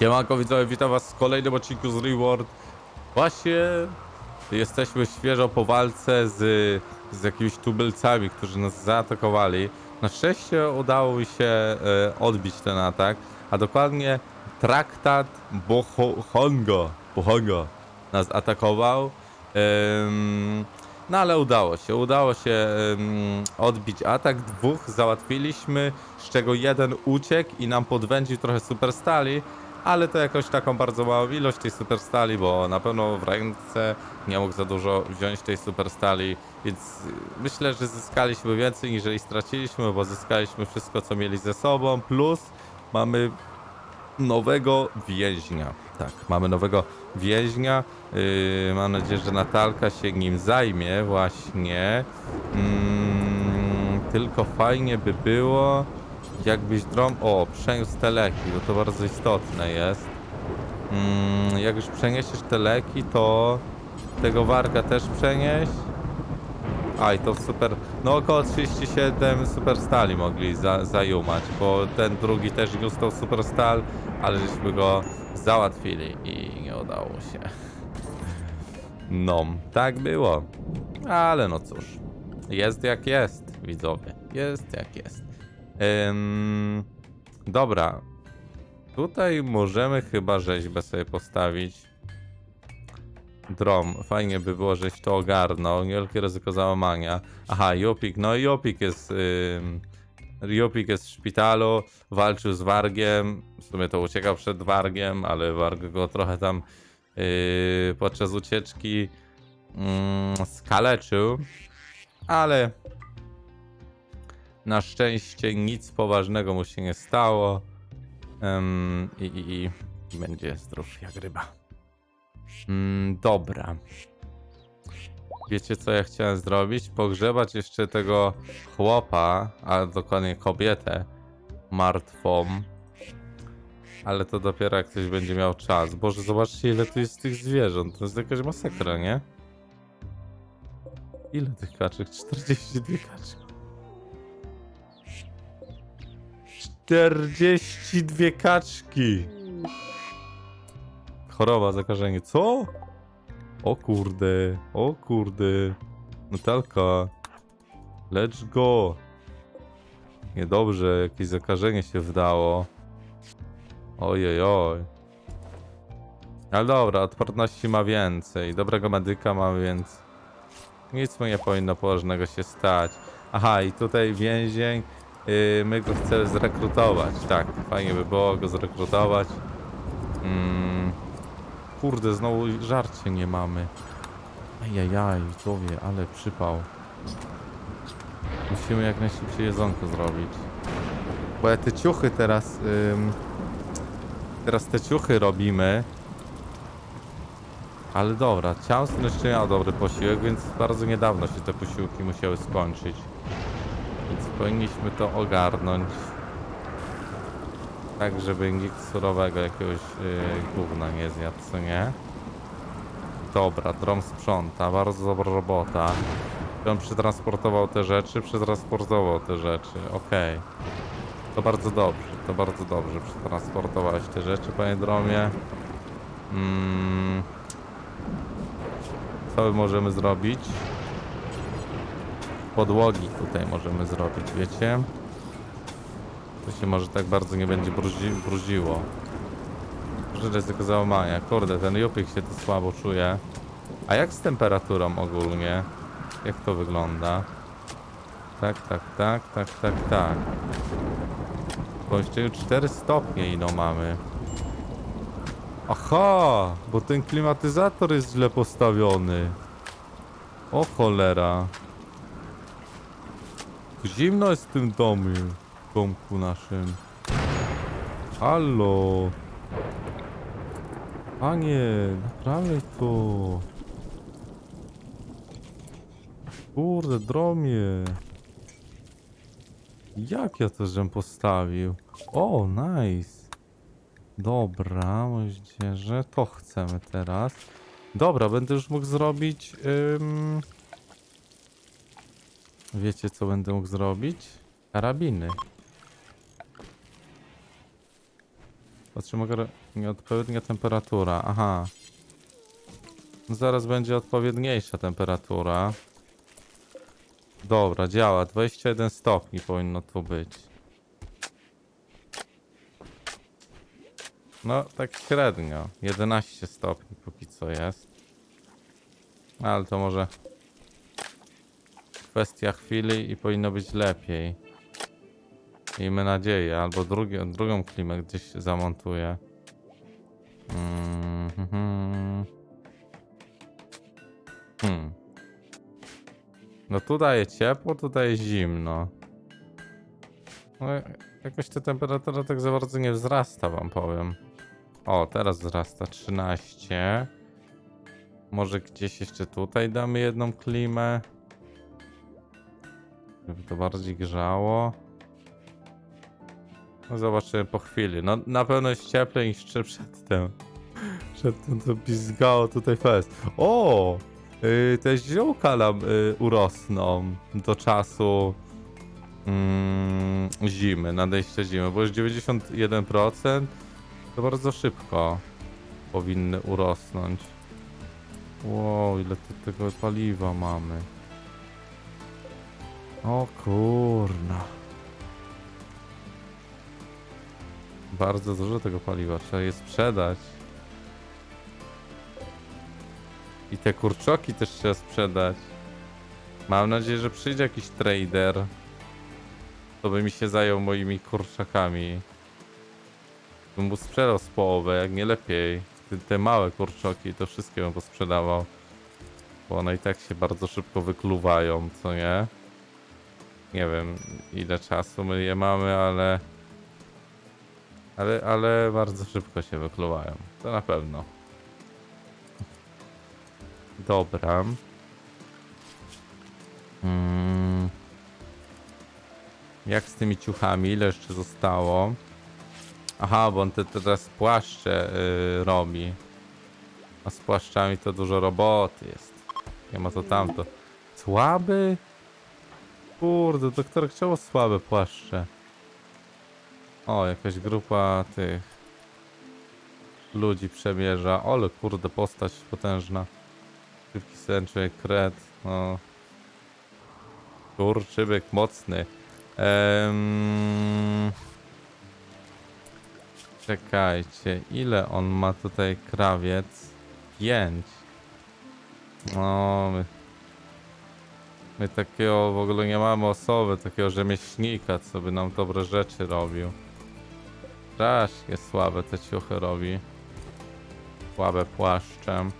Siemanko widzowie, witam was w kolejnym odcinku z Reward. Właśnie jesteśmy świeżo po walce z, z jakimiś tubylcami, którzy nas zaatakowali. Na szczęście udało mi się e, odbić ten atak, a dokładnie traktat Bohongo, Bohongo nas atakował. No ale udało się, udało się ym, odbić atak, dwóch załatwiliśmy, z czego jeden uciekł i nam podwędził trochę superstali, ale to jakoś taką bardzo małą ilość tej superstali, bo na pewno w ręce nie mógł za dużo wziąć tej superstali, więc myślę, że zyskaliśmy więcej niż straciliśmy, bo zyskaliśmy wszystko co mieli ze sobą, plus mamy nowego więźnia. Tak, mamy nowego więźnia. Yy, mam nadzieję, że Natalka się nim zajmie właśnie. Mm, tylko fajnie by było, jakbyś drom... O, przeniósł te leki, bo to bardzo istotne jest. Mm, jak już przeniesiesz te leki, to tego warga też przenieś. A i to super. No około 37 super stali mogli za, zajumać, bo ten drugi też niósł tą super stal, ale żeśmy go załatwili i nie udało się. No, tak było. Ale no cóż. Jest jak jest, widzowie. Jest jak jest. Ym, dobra. Tutaj możemy chyba rzeźbę sobie postawić. Drom, fajnie by było, żeś to ogarnął. Niewielkie ryzyko załamania. Aha, Jopik, no Jopik jest. Ym, Jopik jest w szpitalu, walczył z Wargiem. W sumie to uciekał przed Wargiem, ale Warg go trochę tam yy, podczas ucieczki yy, skaleczył. Ale na szczęście nic poważnego mu się nie stało. Ym, i, i, I będzie zdrów jak ryba. Mm, dobra. Wiecie co ja chciałem zrobić? Pogrzebać jeszcze tego chłopa, a dokładnie kobietę martwą. Ale to dopiero jak ktoś będzie miał czas. Boże, zobaczcie ile tu jest tych zwierząt. To jest jakaś masakra, nie? Ile tych kaczek? 42 kaczki. 42 kaczki! Choroba, zakażenie. Co? O kurde, o kurde. Natalka. Let's go. Niedobrze, jakieś zakażenie się wdało. Ojej, oj. Ale dobra, odporności ma więcej. Dobrego medyka ma więc. Nic mu nie powinno poważnego się stać. Aha, i tutaj więzień. Yy, my go chcemy zrekrutować. Tak, fajnie by było go zrekrutować. Mm. Kurde, znowu żarcie nie mamy. Ajajaj, widzowie, ale przypał. Musimy jak najszybciej jedzonko zrobić. Bo ja te ciuchy teraz... Ym, teraz te ciuchy robimy. Ale dobra, ciasto jeszcze miał dobry posiłek, więc bardzo niedawno się te posiłki musiały skończyć. Więc powinniśmy to ogarnąć. Tak, żeby nikt surowego jakiegoś yy, gówna nie zjadł, co nie? Dobra, drom sprząta, bardzo dobra robota. On przetransportował te rzeczy, przetransportował te rzeczy, okej. To bardzo dobrze, to bardzo dobrze przetransportowałeś te rzeczy, panie dromie. Mm. Co my możemy zrobić? Podłogi tutaj możemy zrobić, wiecie? To się może tak bardzo nie będzie bruzi, bruziło. Może ryzyko załamania. Kurde, ten jupik się tu słabo czuje. A jak z temperaturą ogólnie? Jak to wygląda? Tak, tak, tak, tak, tak, tak. W pomieszczeniu 4 stopnie ino mamy. Aha, bo ten klimatyzator jest źle postawiony. O cholera. Zimno jest w tym domu domku naszym. Halo. Panie, naprawiaj to. Kurde, dromie. Jak ja to żem postawił? O, nice. Dobra, moździerze, to chcemy teraz. Dobra, będę już mógł zrobić... Ym... Wiecie, co będę mógł zrobić? Karabiny. Otrzyma go nieodpowiednia temperatura. Aha. No Zaraz będzie odpowiedniejsza temperatura. Dobra, działa. 21 stopni powinno tu być. No, tak średnio. 11 stopni póki co jest. Ale to może kwestia chwili i powinno być lepiej. Miejmy nadzieję, albo drugi, drugą klimę gdzieś zamontuję. Mm, hmm. Hmm. No tu daje ciepło, tu daje zimno. No, jakoś ta temperatura tak za bardzo nie wzrasta, wam powiem. O, teraz wzrasta 13. Może gdzieś jeszcze tutaj damy jedną klimę. Żeby to bardziej grzało. No zobaczymy po chwili. No na pewno jest cieplej niż jeszcze przedtem. Przedtem to pizgało tutaj fest. O! Yy, te ziółka nam yy, urosną do czasu mm, zimy, nadejścia zimy, bo już 91% to bardzo szybko powinny urosnąć. Wow, ile tego paliwa mamy. O kurna. Bardzo dużo tego paliwa, trzeba je sprzedać. I te kurczoki też trzeba sprzedać. Mam nadzieję, że przyjdzie jakiś trader. To by mi się zajął moimi kurczakami. Bym mu sprzedał z połowę, jak nie lepiej. Te, te małe kurczoki, to wszystkie bym posprzedawał. Bo one i tak się bardzo szybko wykluwają, co nie? Nie wiem ile czasu my je mamy, ale... Ale, ale bardzo szybko się wykluwają. To na pewno. Dobra. Mm. Jak z tymi ciuchami? Ile jeszcze zostało? Aha, bo on te teraz płaszcze yy, robi. A z płaszczami to dużo roboty jest. Nie ma to tamto. Słaby? Kurde, doktor chciał słabe płaszcze. O, jakaś grupa tych ludzi przemierza. Ole, kurde, postać potężna. Szybki sęczek, kret, no. Kurczybyk mocny. Ehm... Czekajcie, ile on ma tutaj krawiec? Pięć. No, my, my takiego w ogóle nie mamy osoby, takiego rzemieślnika, co by nam dobre rzeczy robił. Strasznie słabe te ciuchy robi. Słabe płaszczem.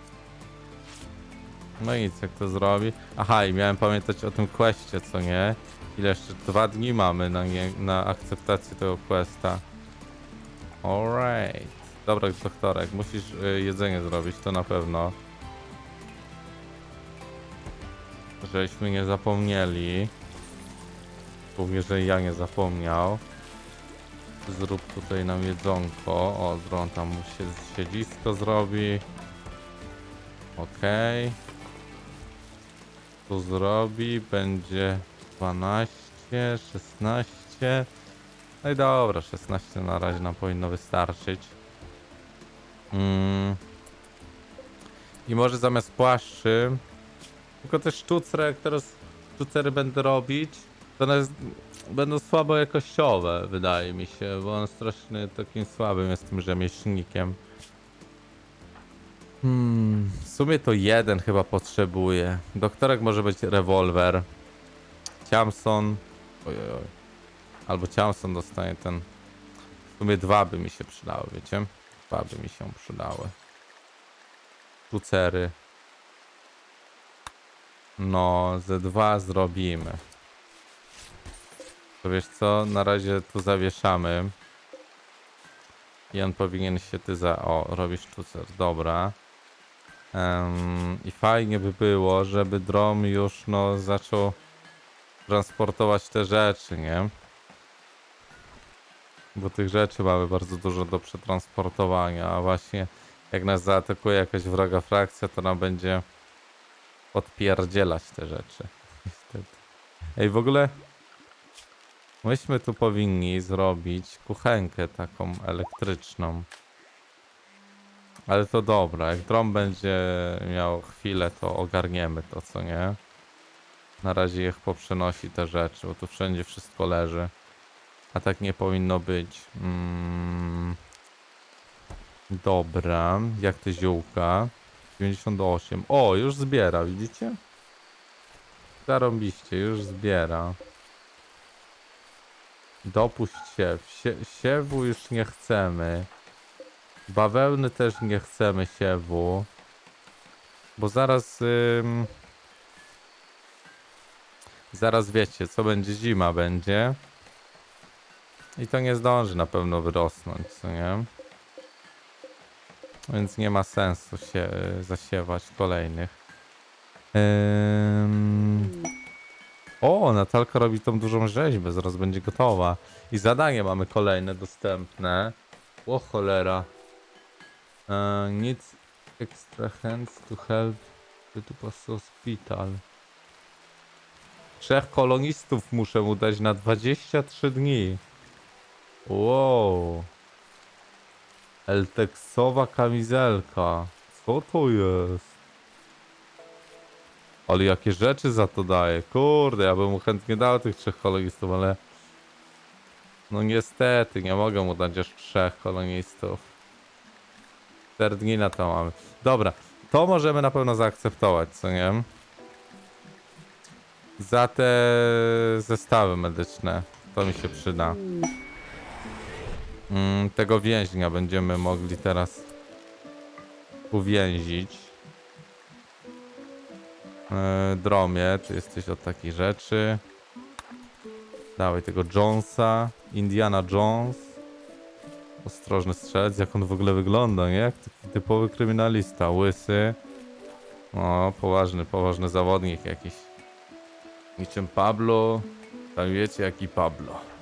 No i nic, jak to zrobi? Aha, i miałem pamiętać o tym questie, co nie? Ile jeszcze? Dwa dni mamy na, nie, na akceptację tego questa. Alright. Dobra, doktorek, musisz y, jedzenie zrobić, to na pewno. Żeśmy nie zapomnieli. Również, że ja nie zapomniał. Zrób tutaj nam jedzonko. O, Dron tam się siedzisko zrobi. Okej. Tu zrobi, będzie 12, 16. No i dobra, 16 na razie nam powinno wystarczyć. Mm. I może zamiast płaszczy, tylko te sztucre, jak teraz sztucery będę robić, to one będą słabo jakościowe, wydaje mi się, bo on strasznie takim słabym jest tym rzemieślnikiem. Hmm, w sumie to jeden chyba potrzebuje. Doktorek może być rewolwer. Ciamson. Ojoj. Oj. Albo Ciamson dostanie ten. W sumie dwa by mi się przydały, wiecie? Dwa by mi się przydały. Sztucery. No, ze dwa zrobimy. To wiesz co? Na razie tu zawieszamy. I on powinien się ty za... O, robisz sztucer. Dobra. Em, I fajnie by było, żeby drom już no zaczął transportować te rzeczy, nie? Bo tych rzeczy mamy bardzo dużo do przetransportowania, a właśnie jak nas zaatakuje jakaś wroga frakcja, to nam będzie odpierdzielać te rzeczy. Niestety. Ej, w ogóle Myśmy tu powinni zrobić kuchenkę taką elektryczną. Ale to dobra, jak dron będzie miał chwilę, to ogarniemy to, co nie? Na razie niech poprzenosi te rzeczy, bo tu wszędzie wszystko leży. A tak nie powinno być. Mm. Dobra, jak te ziółka? 98. O, już zbiera, widzicie? Zarąbiście, już zbiera. Dopuść siew. Sie siewu już nie chcemy. Bawełny też nie chcemy siewu. Bo zaraz... Ym... Zaraz wiecie, co będzie zima będzie. I to nie zdąży na pewno wyrosnąć, co nie? Więc nie ma sensu się zasiewać kolejnych. Ym... O, Natalka robi tą dużą rzeźbę, zaraz będzie gotowa. I zadanie mamy kolejne dostępne. O cholera. Uh, needs extra hands to help pass hospital. Trzech kolonistów muszę mu dać na 23 dni. Wow. Elteksowa kamizelka. Co to jest? Ale jakie rzeczy za to daje. Kurde, ja bym mu chętnie dał tych trzech kolonistów, ale... No niestety, nie mogę mu dać aż trzech kolonistów. Cztery dni na to mamy. Dobra, to możemy na pewno zaakceptować, co nie? Za te zestawy medyczne. To mi się przyda. Mm, tego więźnia będziemy mogli teraz uwięzić. E, Dromie, ty jesteś od takich rzeczy. Dawaj tego Jonesa. Indiana Jones. Ostrożny strzelec, jak on w ogóle wygląda, nie? Jak taki typowy kryminalista. Łysy. O, poważny, poważny zawodnik jakiś. Niczym Pablo. Tam wiecie, jaki Pablo.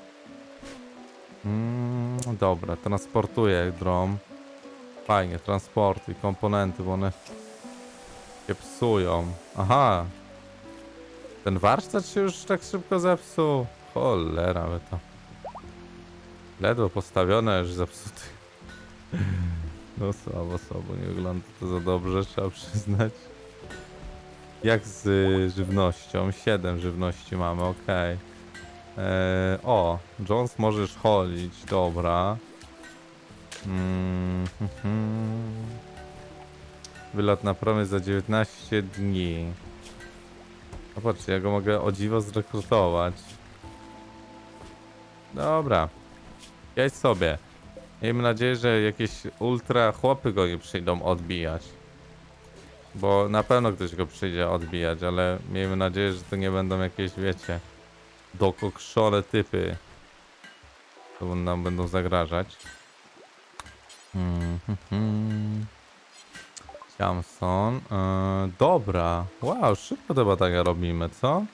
Mm, dobra, transportuję drom. Fajnie, transportuj komponenty, bo one się psują. Aha. Ten warsztat się już tak szybko zepsuł. Cholera, by to. Ledwo postawione, już zepsuty. No słabo, słabo, nie wygląda to za dobrze, trzeba przyznać. Jak z żywnością? 7 żywności mamy, okej. Eee, o, Jones możesz chodzić, dobra. Mm, hmm, hmm. Wylot na promy za 19 dni. No patrzcie, ja go mogę o dziwo zrekrutować. Dobra. Jedź sobie. Miejmy nadzieję, że jakieś ultra chłopy go nie przyjdą odbijać. Bo na pewno ktoś go przyjdzie odbijać, ale miejmy nadzieję, że to nie będą jakieś, wiecie, dokokszone typy. To nam będą zagrażać. Hmm, hmm, hmm. Samson. Yy, dobra. Wow, szybko te badania robimy, co?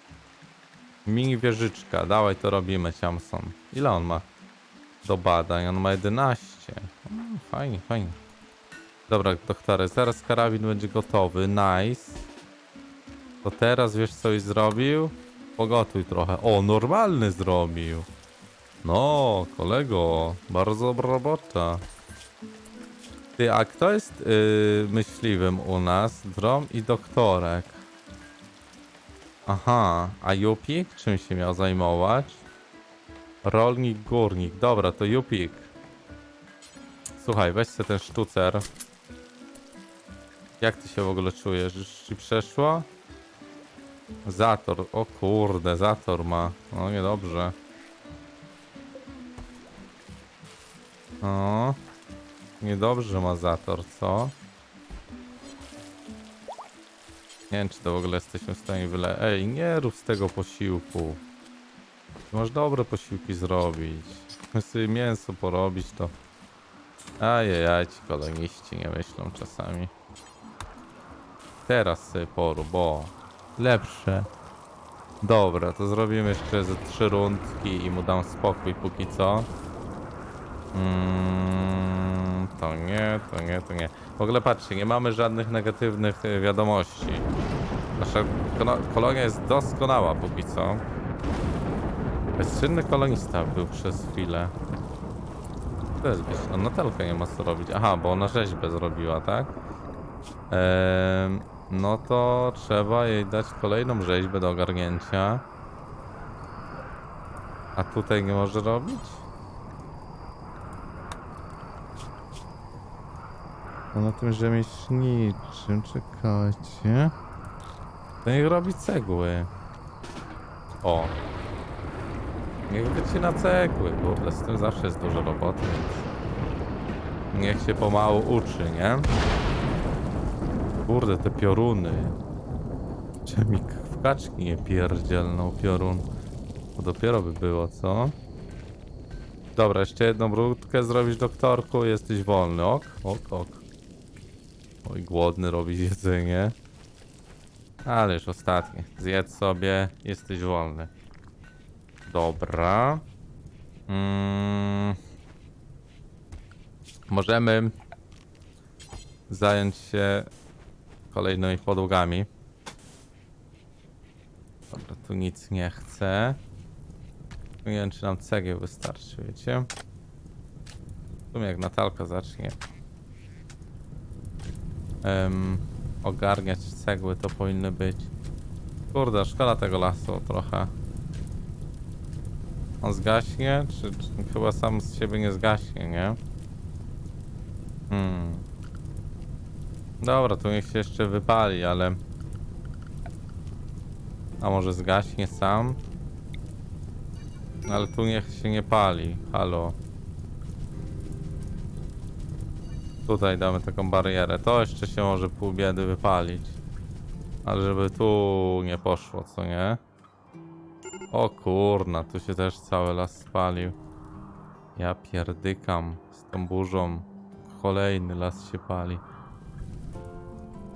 Mini wieżyczka. Dawaj, to robimy, Samson. Ile on ma do badań? On ma 11. Mm, fajnie, fajnie. Dobra, doktorze, zaraz karabin będzie gotowy. Nice. To teraz wiesz, co już zrobił? Pogotuj trochę. O, normalny zrobił. No, kolego, bardzo dobra robota. Ty, a kto jest yy, myśliwym u nas? Drom i doktorek. Aha, a Jupik czym się miał zajmować? Rolnik, górnik. Dobra, to Jupik. Słuchaj, weź sobie ten sztucer. Jak ty się w ogóle czujesz? Już ci przeszło? Zator. O kurde, Zator ma. No niedobrze. O. Niedobrze ma Zator, co? Nie wiem, czy to w ogóle jesteśmy w stanie wyle... Ej, nie rób z tego posiłku. Masz dobre posiłki zrobić. Sobie mięso porobić, to... Ajajaj, ci koloniści nie myślą czasami. Teraz sobie porób, bo... Lepsze. Dobra, to zrobimy jeszcze ze trzy rundki i mu dam spokój póki co. Mm, to nie, to nie, to nie. W ogóle patrzcie, nie mamy żadnych negatywnych y, wiadomości. Nasza kolonia jest doskonała póki co. Bezczynny kolonista był przez chwilę. To jest być. No Natalka nie ma co robić. Aha, bo ona rzeźbę zrobiła, tak? Ehm, no to trzeba jej dać kolejną rzeźbę do ogarnięcia. A tutaj nie może robić? No na tym rzemieślniczym, czekajcie. To niech robi cegły. O. Niech wycina cegły, kurde, z tym zawsze jest dużo roboty, więc... Niech się pomału uczy, nie? Kurde, te pioruny. Czemik w kaczki nie pierdzielną piorun. To dopiero by było, co? Dobra, jeszcze jedną brudkę zrobisz, doktorku, jesteś wolny, ok? Ok, ok. Oj, głodny robisz jedzenie. Ale już ostatnie. Zjedz sobie, jesteś wolny. Dobra. Mm. Możemy zająć się kolejnymi podłogami. Dobra, tu nic nie chcę. Nie wiem, czy nam cegieł wystarczy, wiecie? W sumie jak Natalka zacznie em, ogarniać cegły, to powinny być. Kurde, szkoda tego lasu trochę. On zgaśnie? Czy, czy chyba sam z siebie nie zgaśnie, nie? Hmm. Dobra, to niech się jeszcze wypali, ale... A może zgaśnie sam? Ale tu niech się nie pali. Halo. Tutaj damy taką barierę. To jeszcze się może pół biedy wypalić. Ale żeby tu nie poszło, co nie? O kurna, tu się też cały las spalił. Ja pierdykam z tą burzą. Kolejny las się pali.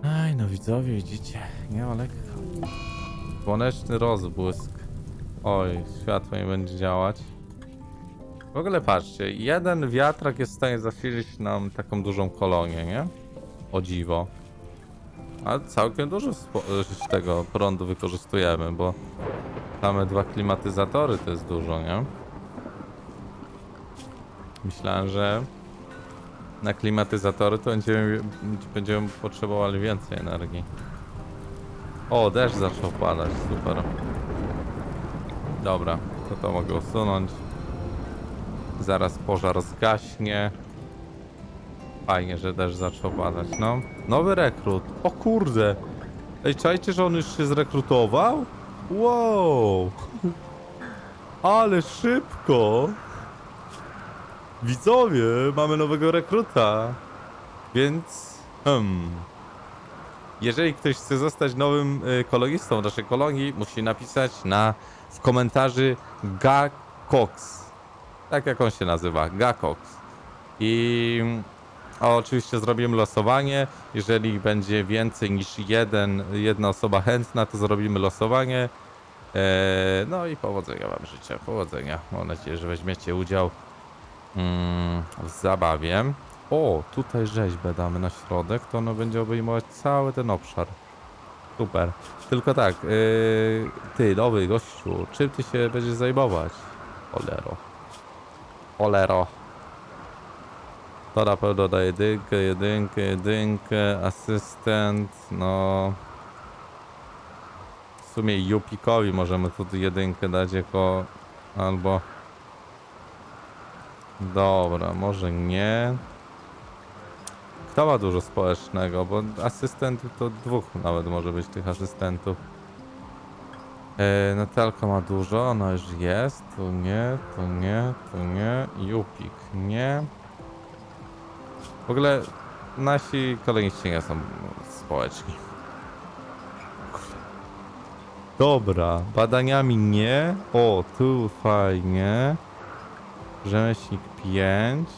Aj, no widzowie, widzicie, nie ma lekko. Słoneczny rozbłysk. Oj, światło nie będzie działać. W ogóle patrzcie, jeden wiatrak jest w stanie zasilić nam taką dużą kolonię, nie? O dziwo. A całkiem dużo z tego prądu wykorzystujemy, bo same dwa klimatyzatory to jest dużo, nie? Myślałem, że na klimatyzatory to będziemy, będziemy potrzebowali więcej energii. O, deszcz zaczął padać, super. Dobra, to to mogę usunąć. Zaraz pożar zgaśnie. Fajnie, że deszcz zaczął padać, no. Nowy rekrut. O kurde. Ej, czajcie, że on już się zrekrutował? Wow. Ale szybko. Widzowie, mamy nowego rekruta. Więc... Hmm. Jeżeli ktoś chce zostać nowym y, kolonistą naszej kolonii, musi napisać na w komentarzu Gacox. Tak jak on się nazywa, Gacox. I a oczywiście zrobimy losowanie. Jeżeli będzie więcej niż jeden, jedna osoba chętna, to zrobimy losowanie. Eee, no i powodzenia wam życzę. Powodzenia. Mam nadzieję, że weźmiecie udział mm, zabawie. O, tutaj rzeźbę damy na środek, to ono będzie obejmować cały ten obszar. Super. Tylko tak, yy, ty, nowy gościu, czym ty się będziesz zajmować? Olero. Olero. To na pewno da jedynkę, jedynkę, jedynkę, asystent, no... W sumie Jupikowi możemy tu jedynkę dać jako... albo... Dobra, może nie. Kto ma dużo społecznego, bo asystentów to dwóch nawet może być tych asystentów. E, Natalka ma dużo, ona już jest. Tu nie, tu nie, tu nie. Jupik nie. W ogóle nasi koloniści nie są społeczni. Dobra, badaniami nie. O, tu fajnie. Rzemieślnik 5.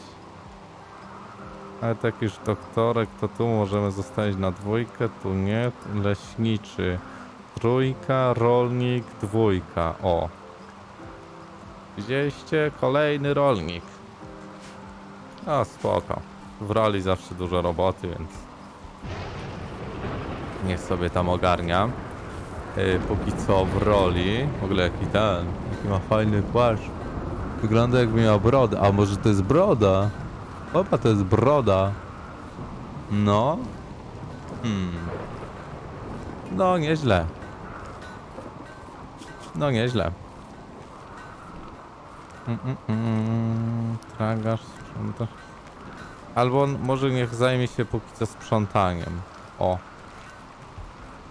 Ale tak już doktorek, to tu możemy zostawić na dwójkę, tu nie. Leśniczy. Trójka, rolnik, dwójka. O. Widzieliście? Kolejny rolnik. O, spoko. W roli zawsze dużo roboty, więc... Niech sobie tam ogarnia. y, póki co w roli. W ogóle jaki ten, jaki ma fajny płaszcz. Wygląda jakby miał brodę. A może to jest broda? Opa, to jest broda. No. Hmm. No, nieźle. No, nieźle. Mm, mm, mm. Tragarz, sprzątasz. Albo on może niech zajmie się póki co sprzątaniem. O.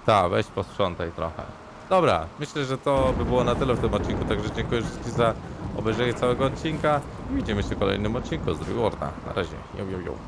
Ta, weź posprzątaj trochę. Dobra, myślę, że to by było na tyle w tym odcinku, także dziękuję wszystkim za obejrzenie całego odcinka i widzimy się w kolejnym odcinku z Rewarda. Na razie, jo, jo, jo.